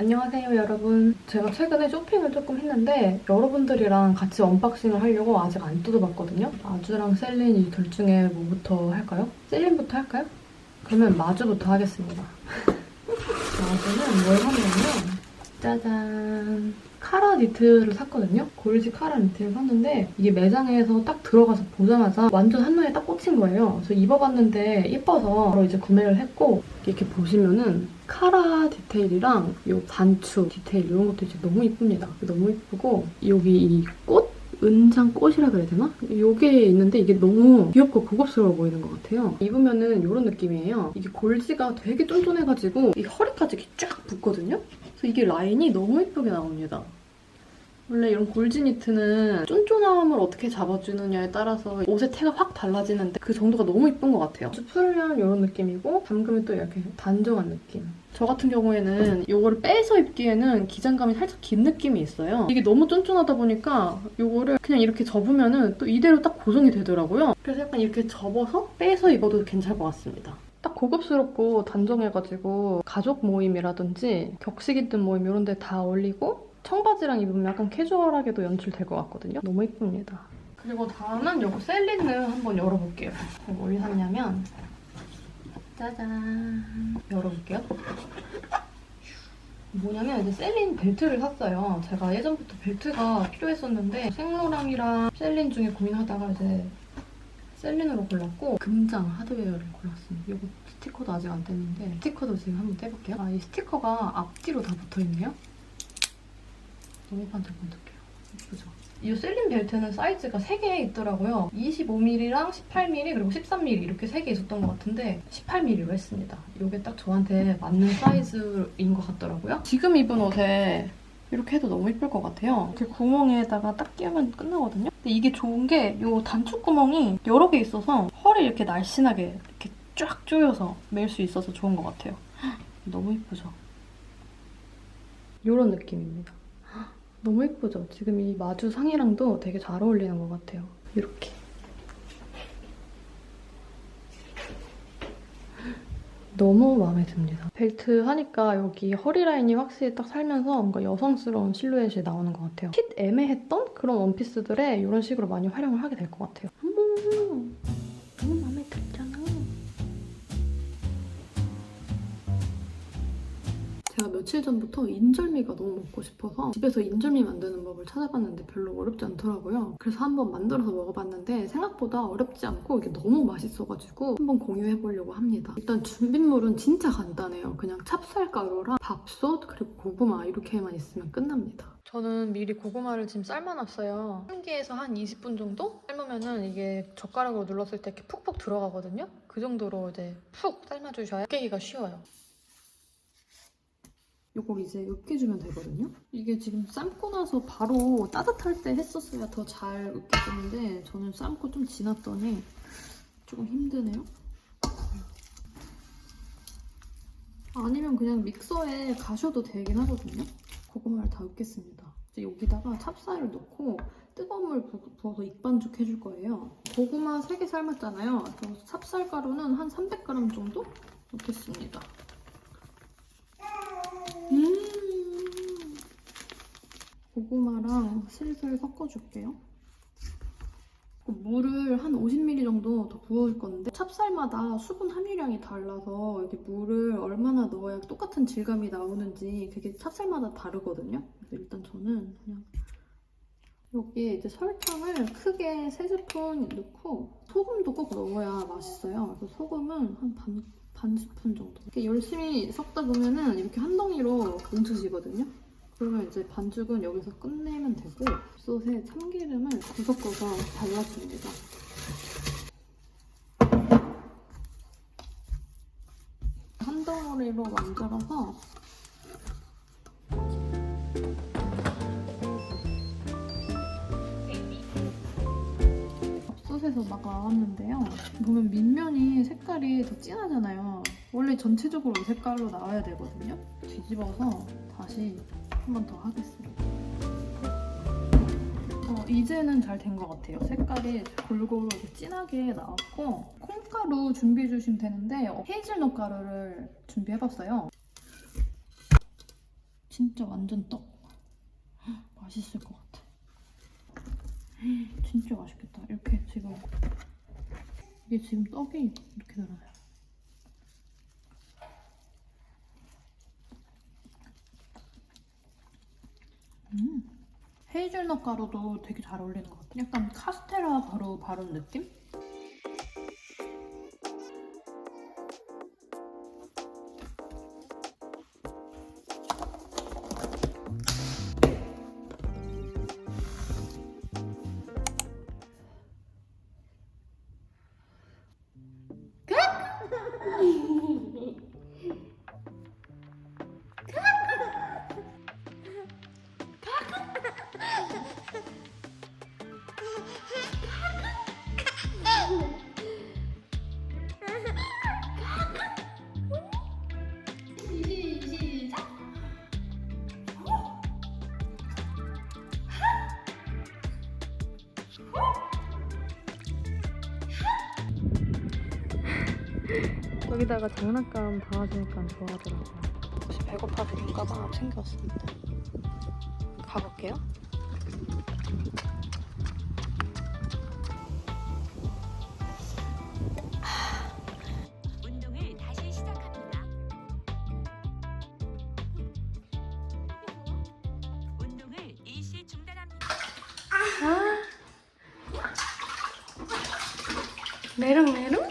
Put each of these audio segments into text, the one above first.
안녕하세요 여러분 제가 최근에 쇼핑을 조금 했는데 여러분들이랑 같이 언박싱을 하려고 아직 안 뜯어봤거든요 마주랑 셀린 이 둘 중에 뭐부터 할까요? 셀린부터 할까요? 그러면 마주부터 하겠습니다 마주는 뭘 샀냐면 짜잔 카라 니트를 샀거든요 골지 카라 니트를 샀는데 이게 매장에서 딱 들어가서 보자마자 완전 한눈에 딱 꽂힌 거예요 그래서 입어봤는데 예뻐서 바로 이제 구매를 했고 이렇게 보시면은 카라 디테일이랑 요 단추 디테일 이런 것도 이제 너무 이쁩니다. 너무 이쁘고 여기 이 꽃? 은장 꽃이라 그래야 되나? 요게 있는데 이게 너무 귀엽고 고급스러워 보이는 것 같아요. 입으면은 이런 느낌이에요. 이게 골지가 되게 쫀쫀해가지고 이 허리까지 이렇게 쫙 붙거든요? 그래서 이게 라인이 너무 이쁘게 나옵니다. 원래 이런 골지 니트는 쫀쫀함을 어떻게 잡아주느냐에 따라서 옷의 태가 확 달라지는데 그 정도가 너무 이쁜 것 같아요. 풀면 이런 느낌이고 잠그면 또 이렇게 단정한 느낌. 저 같은 경우에는 이거를 빼서 입기에는 기장감이 살짝 긴 느낌이 있어요. 이게 너무 쫀쫀하다 보니까 이거를 그냥 이렇게 접으면은 또 이대로 딱 고정이 되더라고요. 그래서 약간 이렇게 접어서 빼서 입어도 괜찮을 것 같습니다. 딱 고급스럽고 단정해가지고 가족 모임이라든지 격식 있는 모임 이런 데 다 어울리고 청바지랑 입으면 약간 캐주얼하게도 연출될 것 같거든요. 너무 이쁩니다. 그리고 다음은 요거 셀린을 한번 열어볼게요. 이거 어디 샀냐면 짜잔 열어볼게요. 뭐냐면 이제 셀린 벨트를 샀어요. 제가 예전부터 벨트가 필요했었는데 생로랑이랑 셀린 중에 고민하다가 이제 셀린으로 골랐고 금장 하드웨어를 골랐습니다. 이거 스티커도 아직 안 뗐는데 스티커도 지금 한번 떼볼게요. 아, 이 스티커가 앞뒤로 다 붙어있네요. 너무 반짝반짝해요. 예쁘죠? 이 셀린 벨트는 사이즈가 3개 있더라고요. 25mm랑 18mm 그리고 13mm 이렇게 3개 있었던 것 같은데 18mm로 했습니다. 이게 딱 저한테 맞는 사이즈인 것 같더라고요. 지금 입은 옷에 이렇게 해도 너무 예쁠 것 같아요. 이렇게 구멍에다가 딱 끼우면 끝나거든요. 근데 이게 좋은 게 이 단축 구멍이 여러 개 있어서 허리 이렇게 날씬하게 이렇게 쫙 조여서 멜 수 있어서 좋은 것 같아요. 너무 예쁘죠? 이런 느낌입니다. 너무 예쁘죠? 지금 이 마주 상의랑도 되게 잘 어울리는 것 같아요. 이렇게. 너무 마음에 듭니다. 벨트 하니까 여기 허리 라인이 확실히 딱 살면서 뭔가 여성스러운 실루엣이 나오는 것 같아요. 핏 애매했던 그런 원피스들에 이런 식으로 많이 활용을 하게 될 것 같아요. 어 제가 며칠 전부터 인절미가 너무 먹고 싶어서 집에서 인절미 만드는 법을 찾아봤는데 별로 어렵지 않더라고요. 그래서 한번 만들어서 먹어봤는데 생각보다 어렵지 않고 이게 너무 맛있어가지고 한번 공유해보려고 합니다. 일단 준비물은 진짜 간단해요. 그냥 찹쌀가루랑 밥솥 그리고 고구마 이렇게만 있으면 끝납니다. 저는 미리 고구마를 지금 삶아놨어요. 한 개에서 한 20분 정도 삶으면은 이게 젓가락으로 눌렀을 때 이렇게 푹푹 들어가거든요. 그 정도로 이제 푹 삶아주셔야 깨기가 쉬워요. 이걸 이제 으깨주면 되거든요. 이게 지금 삶고 나서 바로 따뜻할 때 했었어야 더 잘 으깨지는데 저는 삶고 좀 지났더니 조금 힘드네요. 아니면 그냥 믹서에 가셔도 되긴 하거든요. 고구마를 다 으깼습니다. 이제 여기다가 찹쌀을 넣고 뜨거운 물 부- 부어서 익반죽 해줄 거예요. 고구마 3개 삶았잖아요. 찹쌀가루는 한 300g 정도 넣겠습니다. 고구마랑 슬슬 섞어줄게요. 그 물을 한 50ml 정도 더 부어줄 건데 찹쌀마다 수분 함유량이 달라서 이게 물을 얼마나 넣어야 똑같은 질감이 나오는지 그게 찹쌀마다 다르거든요. 일단 저는 그냥 여기에 이제 설탕을 크게 3스푼 넣고 소금도 꼭 넣어야 맛있어요. 그래서 소금은 한 반, 반 스푼 정도. 이렇게 열심히 섞다 보면은 이렇게 한 덩이로 뭉쳐지거든요. 그러면 이제 반죽은 여기서 끝내면 되고 솥에 참기름을 구석구석 발라줍니다. 한 덩어리로 만들어서 밥솥에서 막 나왔는데요. 보면 밑면이 색깔이 더 진하잖아요. 원래 전체적으로 이 색깔로 나와야 되거든요. 뒤집어서 다시 한 번 더 하겠습니다. 어, 이제는 잘 된 것 같아요. 색깔이 골고루 진하게 나왔고 콩가루 준비해 주시면 되는데 어, 헤이즐넛 가루를 준비해봤어요. 진짜 완전 떡. 헉, 맛있을 것 같아. 진짜 맛있겠다. 이렇게 지금 이게 지금 떡이 이렇게 들어요. 음. 헤이즐넛 가루도 되게 잘 어울리는 것 같아. 약간 카스테라 가루 바른 느낌? 여기다가 장난감 담아주니까 좋아하더라고요. 혹시 배고파서 눈가방. 가볼게요. 다시 시작합니다. 운동을 일시 중단합니다. 메롱 메롱?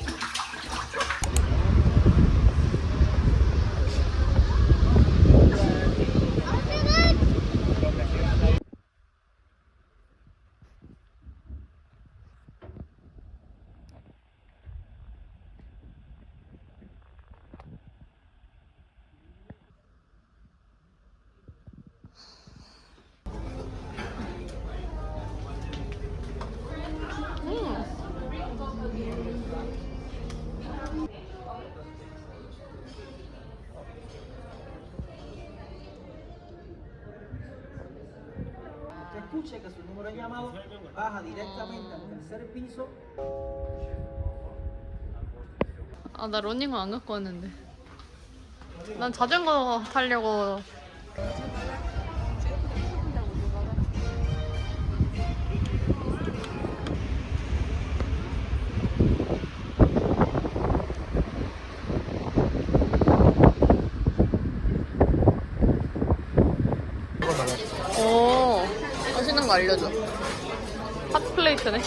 Te escucha que su número de llamado baja directamente al tercer piso 아, 나 러닝화 안 갖고 왔는데. 난 자전거 타려고. 거 알려줘. 핫플레이트네.